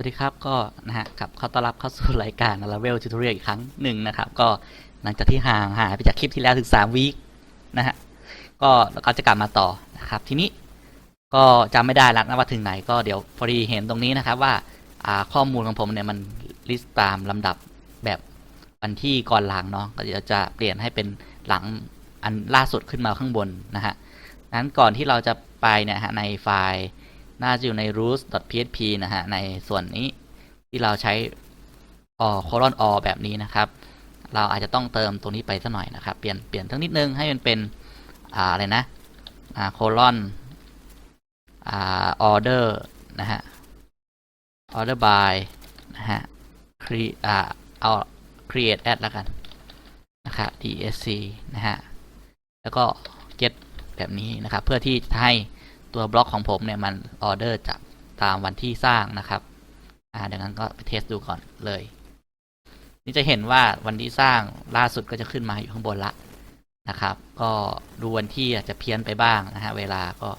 สวัสดีครับก็นะฮะกลับเข้าต้อนรับเข้าสู่รายการ Laravel Tutorial อีกครั้งหนึ่งนะครับ ก็หลังจากที่ห่างหายไปจากคลิปที่แล้วถึง3วีคนะฮะก็แล้วก็จะกลับมาต่อนะครับ ทีนี้ก็จำไม่ได้แล้วนะว่าถึงไหนก็เดี๋ยวพอดีเห็นตรงนี้นะครับว่าอ่าข้อมูลของผมเนี่ยมันลิสต์ตามลำดับแบบวันที่ก่อนหลังเนาะก็เดี๋ยวจะเปลี่ยนให้เป็นหลังอันล่าสุดขึ้นมาข้างบนนะฮะนั้นก่อนที่เราจะไปเนี่ยฮะในไฟล์ น่าจะอยู่ใน roots.php นะฮะ ในส่วนนี้ที่เราใช้ o colon o แบบนี้นะครับ เราอาจจะต้องเติมตรงนี้ไปสักหน่อยนะครับ เปลี่ยนเปลี่ยนทั้งนิดนึงให้มันเป็นอะไรนะ colon order นะฮะ order by นะฮะ create อ่าเอา create at แล้วกันนะครับ dsc นะฮะ แล้วก็ get แบบนี้นะครับ เพื่อที่จะให้ ตัวบล็อกของผมเนี่ยมันออเดอร์จากตามวันที่สร้างนะครับอ่าดังนั้นก็ไปเทสดูก่อนเลย นี่จะเห็นว่าวันที่สร้างล่าสุดก็จะขึ้นมาอยู่ข้างบนละนะครับ ก็ดูวันที่อาจจะเพี้ยนไปบ้างนะฮะเวลาก็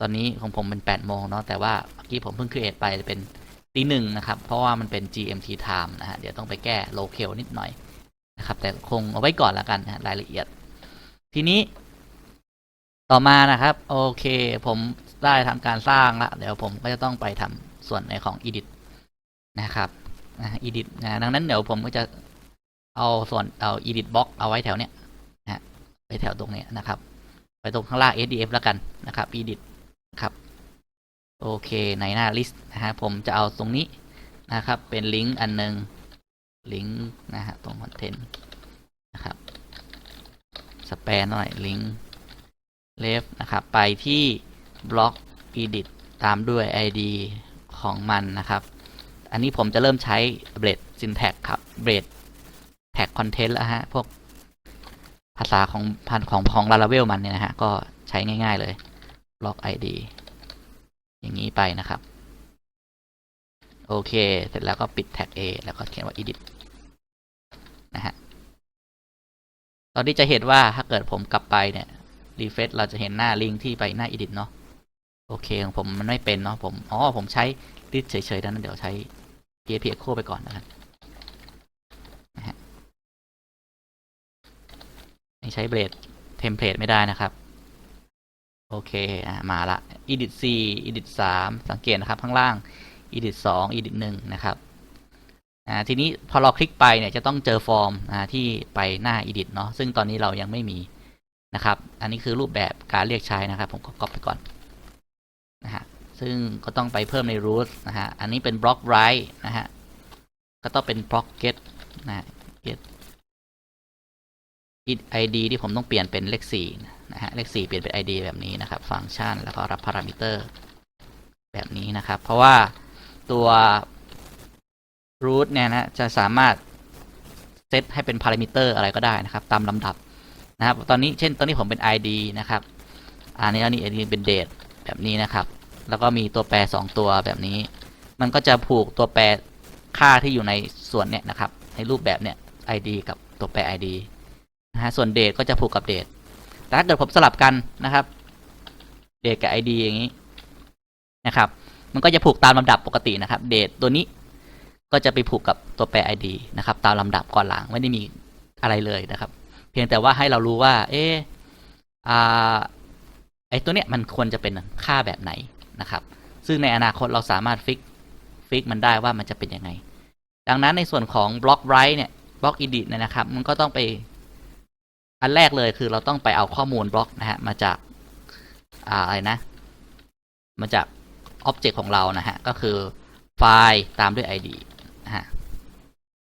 ตอนนี้ของผมเป็น8โมงเนาะแต่ว่าเมื่อกี้ผมเพิ่งครีเอทไปเป็นตีหนึ่งนะครับ เพราะว่ามันเป็น GMT time นะฮะเดี๋ยวต้องไปแก้ local นิดหน่อยนะครับ แต่คงเอาไว้ก่อนแล้วกันนะฮะรายละเอียด ทีนี้ ต่อมานะครับ โอเค ผมได้ทำการสร้างละเดี๋ยวผมก็จะต้องไปทำส่วนในของ edit นะครับนะ edit นะดังนั้นเดี๋ยวผมก็จะเอาส่วนเอา edit box เอาไว้แถวเนี้ยนะฮะไปแถวตรงเนี้ยนะครับ ไปตรงข้างล่าง sdf แล้วกันนะครับ edit ครับโอเคในหน้า list นะฮะผมจะเอาตรงนี้นะครับ เป็นลิงก์อันหนึ่งลิงก์นะฮะตรง content นะครับสแปนหน่อยลิงก์ เลฟนะครับ ไปที่บล็อก edit ตามด้วย id ของมันนะครับ อันนี้ผมจะเริ่มใช้ blade syntax ครับ blade tag content แล้วฮะ พวกภาษาของพันของของ Laravel มันเนี่ยนะฮะ ก็ใช้ง่าย ๆเลยบล็อก id อย่างนี้ไปนะครับ โอเค เสร็จแล้วก็ปิด tag a แล้วก็เขียนว่า edit นะฮะ ตอนนี้จะเห็นว่าถ้าเกิดผมกลับไปเนี่ย รีเฟซเราจะเห็นหน้าลิงก์ที่ไปหน้า edit เนาะโอเคของผมมันไม่เป็นเนาะผมอ๋อผมใช้ลิสเฉยๆดังนั้นเดี๋ยวใช้ PHP Echo ไปก่อนนะครับนะฮะนี่ใช้เบรดเทมเพลตไม่ได้นะครับโอเคอะมาละ edit 4 edit 3 สังเกตนะครับข้างล่าง edit 2 edit 1นะครับอ่าทีนี้พอเราคลิกไปเนี่ยจะต้องเจอฟอร์มอ่าที่ไปหน้า edit เนาะซึ่งตอนนี้เรายังไม่มี นะครับ อันนี้คือรูปแบบการเรียกใช้นะครับ ผมก็ก๊อปไปก่อนนะฮะซึ่งก็ต้องไปเพิ่มใน root นะฮะ อันนี้เป็น block write นะฮะ ก็ต้องเป็น block get นะฮะ get id ที่ผมต้องเปลี่ยนเป็นเลข4นะฮะ เลข4เปลี่ยนเป็น id แบบนี้นะครับ ฟังก์ชันแล้วก็รับพารามิเตอร์แบบนี้นะครับ เพราะว่าตัว root เนี่ยนะ จะสามารถเซตให้เป็นพารามิเตอร์อะไรก็ได้นะครับ ตามลำดับ นะครับ ตอนนี้เช่นตอนนี้ผมเป็น id นะครับอันนี้อันนี้ id เป็น date แบบนี้นะครับ แล้วก็มีตัวแปร 2 ตัวแบบนี้ มันก็จะผูกตัวแปรค่าที่อยู่ในส่วนเนี้ยนะครับ ในรูปแบบเนี้ย id กับตัวแปร id นะฮะส่วน date ก็จะผูกกับ date แต่ถ้าเกิดผมสลับกันนะครับ date กับ id อย่างนี้นะครับ มันก็จะผูกตามลำดับปกตินะครับ date ตัวนี้ก็จะไปผูกกับตัวแปร id นะครับ ตามลำดับก่อนหลังไม่ได้มีอะไรเลยนะครับ เพียงแต่ว่าให้เรารู้ว่า เออไอตัวเนี้ยมันควรจะเป็นค่าแบบไหนนะครับ ซึ่งในอนาคตเราสามารถฟิกฟิกมันได้ว่ามันจะเป็นยังไง ดังนั้นในส่วนของบล็อกไรท์เนี่ยบล็อก edit เนี่ยนะครับ มันก็ต้องไป อันแรกเลยคือเราต้องไปเอาข้อมูลบล็อกนะฮะมาจากอ่าอะไรนะ มาจากอ็อบเจกต์ของเรานะฮะ ก็คือไฟล์ตามด้วย id นะฮะ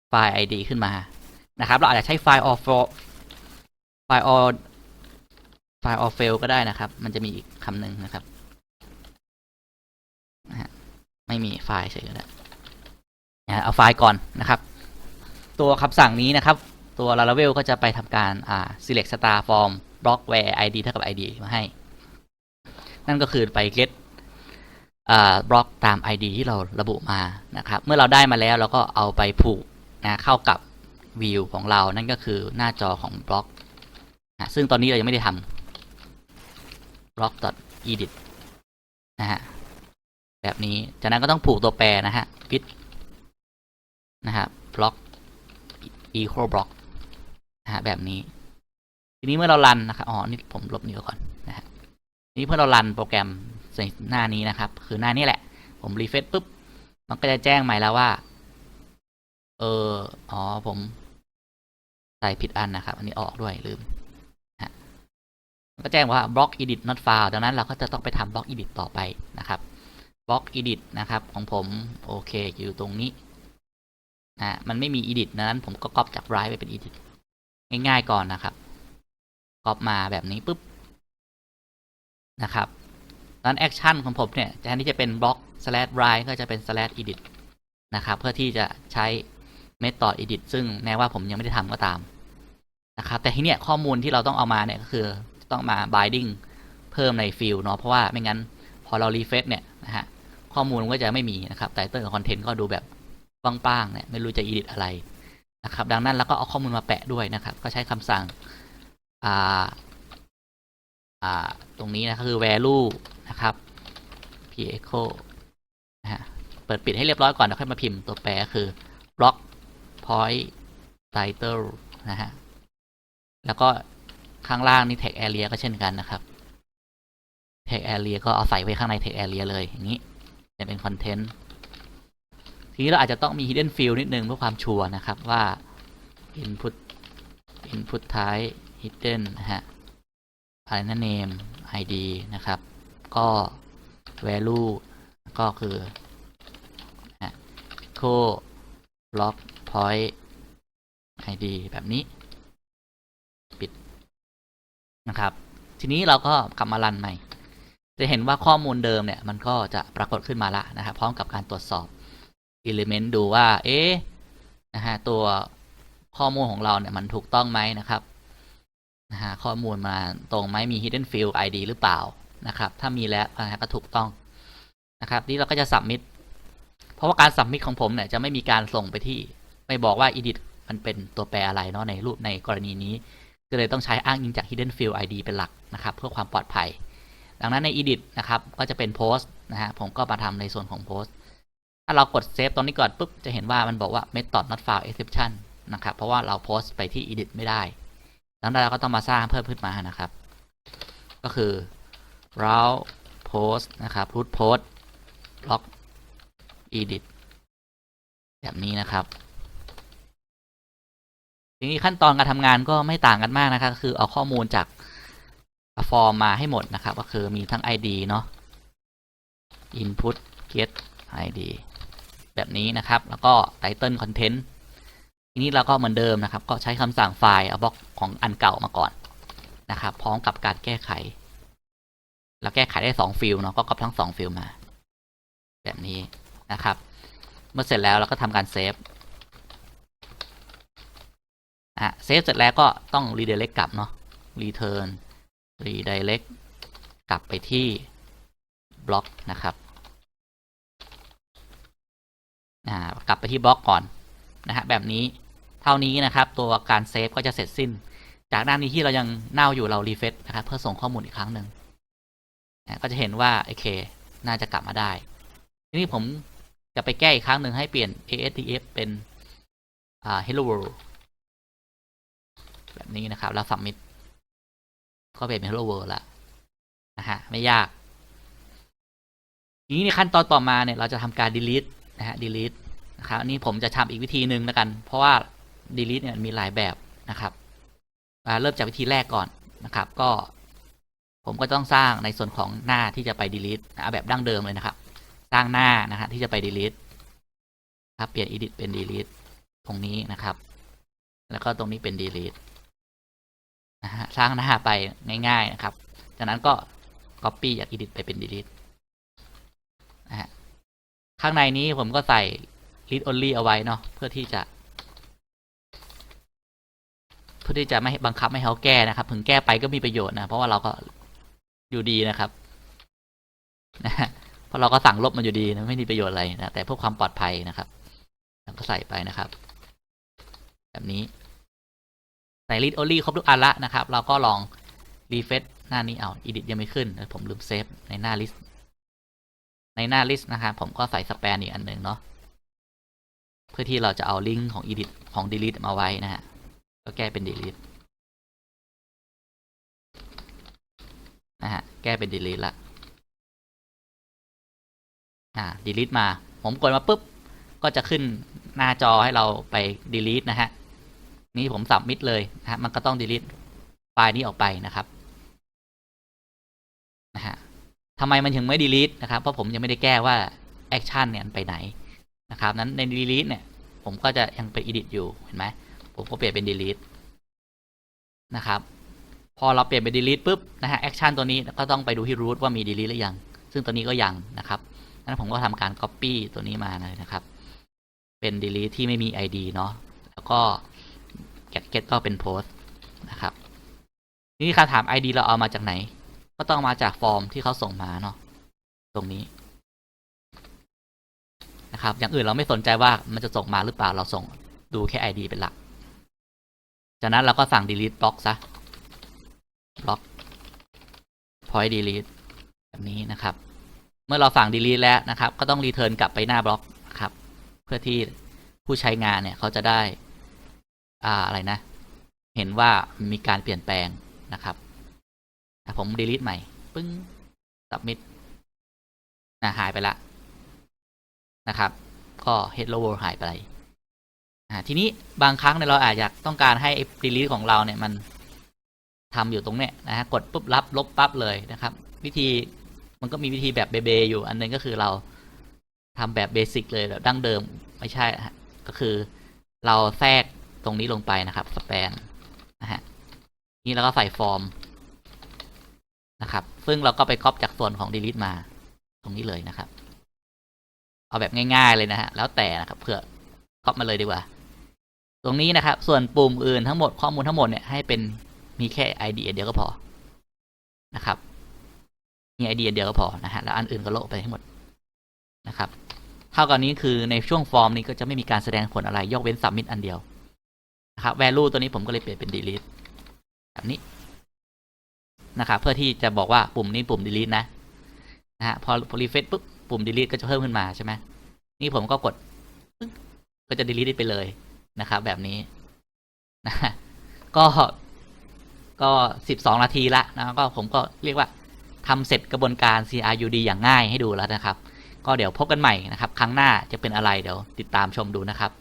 ไฟล์ id ขึ้นมานะครับ เราอาจจะใช้ไฟล์ of ไฟล์ or ไฟล์ or fail ก็ได้นะครับ มันจะมีอีกคำหนึ่งนะครับนะฮะไม่มีไฟล์เฉยก็ได้นะเอาไฟล์ก่อนนะครับ ตัวคำสั่งนี้นะครับ ตัว Laravel ก็จะไปทำการอ่า select star form block where id เท่ากับ id มาให้ นั่นก็คือไป get อ่าบล็อกตาม id ที่เราระบุมานะครับ เมื่อเราได้มาแล้วเราก็เอาไปผูกนะเข้ากับ view ของเรา นั่นก็คือหน้าจอของบล็อก นะซึ่งตอนนี้เรายังไม่ได้ทำ block edit นะฮะแบบนี้จากนั้นก็ต้องผูกตัวแปรนะฮะ fit นะฮะ block equal block นะฮะแบบนี้ ทีนี้เมื่อเรารันนะครับอ๋อนี่ผมลบนิ้วก่อนนะฮะทีนี้เมื่อเรารันโปรแกรมในหน้านี้นะครับ คือหน้านี้แหละ ผมรีเฟซปุ๊บมันก็จะแจ้งใหม่แล้วว่า เอออ๋อผมใส่ผิดอันนะครับ อันนี้ออกด้วยลืม ก็แจ้งว่า block edit not found ดังนั้นเราก็จะต้องไปทำ block edit ต่อไปนะครับ block edit นะครับของผมโอเคอยู่ตรงนี้นะมันไม่มี edit ดังนั้นผมก็ก๊อปจาก drive ไปเป็น edit ง่ายๆก่อนนะครับก๊อปมาแบบนี้ปุ๊บนะครับนั้นแอคชั่นของผมเนี่ยแทนที่จะเป็น block slash write ก็จะเป็น slash edit นะครับเพื่อที่จะใช้ method edit ซึ่งแม้ว่าผมยังไม่ได้ทำก็ตามนะครับแต่ที่เนี้ยข้อมูลที่เราต้องเอามาเนี่ยก็คือ ต้องมา binding เพิ่มในฟิลเนาะเพราะว่าไม่งั้นพอเรา refresh เนี่ยนะฮะข้อมูลก็จะไม่มีนะครับไตเติลกับคอนเทนต์ก็ดูแบบป้างๆเนี่ยไม่รู้จะ edit อะไรนะครับดังนั้นแล้วก็เอาข้อมูลมาแปะด้วยนะครับ ก็ใช้คำสั่งอ่าอ่าตรงนี้นะคือ value นะครับ p echo นะฮะเปิดปิดให้เรียบร้อยก่อนแล้วค่อยมาพิมพ์ตัวแปรคือ block point title นะฮะแล้วก็ ข้างล่างนี่ tag area ก็เช่นกันนะครับ tag area ก็เอาใส่ไว้ข้างใน tag area เลยอย่างนี้จะเป็น content ทีนี้เราอาจจะต้องมี hidden field นิดนึงเพื่อความชัวร์นะครับว่า input input type hidden นะฮะอะไรนะ name id นะครับ ก็ value ก็คือนะ echo block point id แบบนี้ นะครับ ทีนี้เราก็กลับมารันใหม่ จะเห็นว่าข้อมูลเดิมเนี่ย มันก็จะปรากฏขึ้นมาละนะครับพร้อมกับการตรวจสอบ element ดูว่า เอ๊ะนะฮะตัวข้อมูลของเราเนี่ยมันถูกต้องไหมนะครับนะฮะข้อมูลมาตรงไหมมี hidden field id หรือเปล่านะครับ ถ้ามีแล้วนะฮะก็ถูกต้องนะครับ นี่เราก็จะ submit เพราะว่าการ submit ของผมเนี่ยจะไม่มีการส่งไปที่ ไม่บอกว่า edit มันเป็นตัวแปรอะไรเนาะในรูปในกรณีนี้ ก็เลยต้องใช้อ้างอิงจาก hidden field id เป็นหลักนะครับ เพื่อความปลอดภัย ดังนั้นใน edit นะครับ ก็จะเป็น post นะฮะผมก็มาทำในส่วนของ post ถ้าเรากด save ตรงนี้ก่อนปุ๊บจะเห็นว่ามันบอกว่า method not found exception นะครับ เพราะว่าเรา post ไปที่ edit ไม่ได้ดังนั้นเราก็ต้องมาสร้างเพิ่มขึ้นมานะครับ ก็คือ route post นะครับ root post block edit แบบนี้นะครับ ทีนี้ขั้นตอนการทำงานก็ไม่ต่างกันมากนะครับคือเอาข้อมูลจากฟอร์มมาให้หมดนะครับ ก็คือมีทั้ง id เนาะ input get id แบบนี้นะครับ แล้วก็ title content ทีนี้เราก็เหมือนเดิมนะครับ ก็ใช้คำสั่งไฟล์เอาบล็อกของอันเก่ามาก่อนนะครับ พร้อมกับการแก้ไข แล้วแก้ไขได้สองฟิลเนาะก็ก๊อปทั้งสองฟิลมา แบบนี้นะครับ เมื่อเสร็จแล้วเราก็ทำการเซฟ อะเซฟเสร็จแล้วก็ต้อง redirect กลับเนาะ return redirect กลับไปที่บล็อกนะครับอ่ากลับไปที่บล็อกก่อนนะฮะแบบนี้เท่านี้นะครับตัวการเซฟก็จะเสร็จสิ้น จากหน้านี้ที่เรายังเน่าอยู่เรารีเฟซนะครับเพื่อส่งข้อมูลอีกครั้งหนึ่งนะก็จะเห็นว่าโอเค น่าจะกลับมาได้ ทีนี้ผมจะไปแก้อีกครั้งหนึ่งให้เปลี่ยน ASDF เป็นอ่า Hello World แบบนี้นะครับ แล้ว submit ก็เปิดเป็น Hello World ละนะฮะไม่ยาก ทีนี้ในขั้นตอนต่อมาเนี่ยเราจะทำการ delete นะฮะ delete นะครับอันนี้ผมจะทำอีกวิธีหนึ่งแล้วกัน เพราะว่า delete เนี่ยมีหลายแบบนะครับเริ่มจากวิธีแรกก่อนนะครับ ก็ผมก็ต้องสร้างในส่วนของหน้าที่จะไป delete เอาแบบดั้งเดิมเลยนะครับ สร้างหน้านะฮะที่จะไป delete ครับเปลี่ยน edit เป็น delete ตรงนี้นะครับ แล้วก็ตรงนี้เป็น delete นะฮะสร้างหน้าไปง่ายๆนะครับ จากนั้นก็ copy จาก edit ไปเป็น delete นะฮะข้างในนี้ผมก็ใส่ read only เอาไว้เนาะเพื่อที่จะ เพื่อที่จะไม่บังคับไม่ให้เขาแก้นะครับ ถึงแก้ไปก็มีประโยชน์นะ เพราะว่าเราก็อยู่ดีนะครับนะฮะเพราะเราก็สั่งลบมันอยู่ดีนะไม่มีประโยชน์อะไรนะแต่เพื่อความปลอดภัยนะครับก็ใส่ไปนะครับ แบบนี้ ใส่ read only ครบทุกอันละนะครับ เราก็ลอง refresh หน้านี้เอา edit ยังไม่ขึ้น ผมลืมเซฟในหน้า list ในหน้า list นะครับ ผมก็ใส่ span อีกอันหนึ่งเนาะ เพื่อที่เราจะเอาลิงก์ของ edit ของ delete มาไว้นะฮะ ก็แก้เป็น delete นะฮะ แก้เป็น delete ละ อ่า delete มา ผมกดมาปุ๊บ ก็จะขึ้นหน้าจอให้เราไป delete นะฮะ นี่ผมสับมิดเลยนะฮะมันก็ต้อง delete ไฟล์นี้ออกไปนะครับนะฮะทำไมมันถึงไม่ delete นะครับ เพราะผมยังไม่ได้แก้ว่า action เนี่ยมันไปไหนนะครับ นั้นใน delete เนี่ย ผมก็จะยังไป edit อยู่เห็นไหมผมก็เปลี่ยนเป็น delete นะครับ พอเราเปลี่ยนเป็น delete ปุ๊บนะฮะ action ตัวนี้ก็ต้องไปดูที่ root ว่ามี delete หรือยัง ซึ่งตัวนี้ก็ยังนะครับนั้นผมก็ทำการ copy ตัวนี้มาเลยนะครับ เป็น delete ที่ไม่มี id เนาะแล้วก็ get get ก็เป็น post นะครับ นี้คำถาม id เราเอามาจากไหน ก็ต้องมาจากฟอร์มที่เขาส่งมาเนาะตรงนี้นะครับ อย่างอื่นเราไม่สนใจว่ามันจะส่งมาหรือเปล่าเราส่งดูแค่ id เป็นหลัก จากนั้นเราก็สั่ง delete block ซะ block point delete แบบนี้นะครับ เมื่อเราสั่ง delete แล้วนะครับ ก็ต้อง return กลับไปหน้าบล็อกครับ เพื่อที่ผู้ใช้งานเนี่ยเขาจะได้ อ่าอะไรนะ เห็นว่ามีการเปลี่ยนแปลงนะครับผม delete ใหม่ ปึ้ง submit นะหายไปละนะครับ ก็ hello world หายไปอ่าทีนี้บางครั้งเนี่ยเราอาจจะต้องการให้ delete ของเราเนี่ยมันทำอยู่ตรงเนี้ยนะฮะกดปุ๊บรับลบปั๊บเลยนะครับ วิธีมันก็มีวิธีแบบเบเบอยู่อันหนึงก็คือเราทำแบบเบสิกเลยแบบดั้งเดิมไม่ใช่ก็คือเราแทรก ตรงนี้ลงไปนะครับสแปนนะฮะนี่เราก็ใส่ฟอร์มนะครับ ซึ่งเราก็ไปก๊อปจากส่วนของ delete มา ตรงนี้เลยนะครับ เอาแบบง่าย ๆเลยนะฮะแล้วแต่นะครับเพื่อก๊อปมาเลยดีกว่า ตรงนี้นะครับ ส่วนปุ่มอื่นทั้งหมดข้อมูลทั้งหมดเนี่ยให้เป็นมีแค่ ID เดียวก็พอนะครับมี ID เดียวก็พอนะฮะแล้วอันอื่นก็โละไปให้หมดนะครับเท่ากับนี้คือในช่วงฟอร์มนี้ก็จะไม่มีการแสดงผลอะไรยกเว้น submit อันเดียว นะครับ value ตัวนี้ผมก็เลยเปลี่ยนเป็น delete แบบนี้นะครับเพื่อที่จะบอกว่าปุ่มนี้ปุ่ม delete นะนะฮะพอพอ refresh ปุ๊บปุ่ม delete ก็จะเพิ่มขึ้นมาใช่ไหมนี่ผมก็กดก็จะ delete ได้ไปเลยนะครับ แบบนี้นะฮะก็ก็สิบสองนาทีละนะก็ผมก็เรียกว่าทำเสร็จกระบวนการ CRUD อย่างง่ายให้ดูแล้วนะครับ ก็เดี๋ยวพบกันใหม่นะครับ ครั้งหน้าจะเป็นอะไรเดี๋ยวติดตามชมดูนะครับ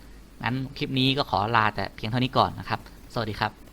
งั้นคลิปนี้ก็ขอลาแต่เพียงเท่านี้ก่อนนะครับ สวัสดีครับ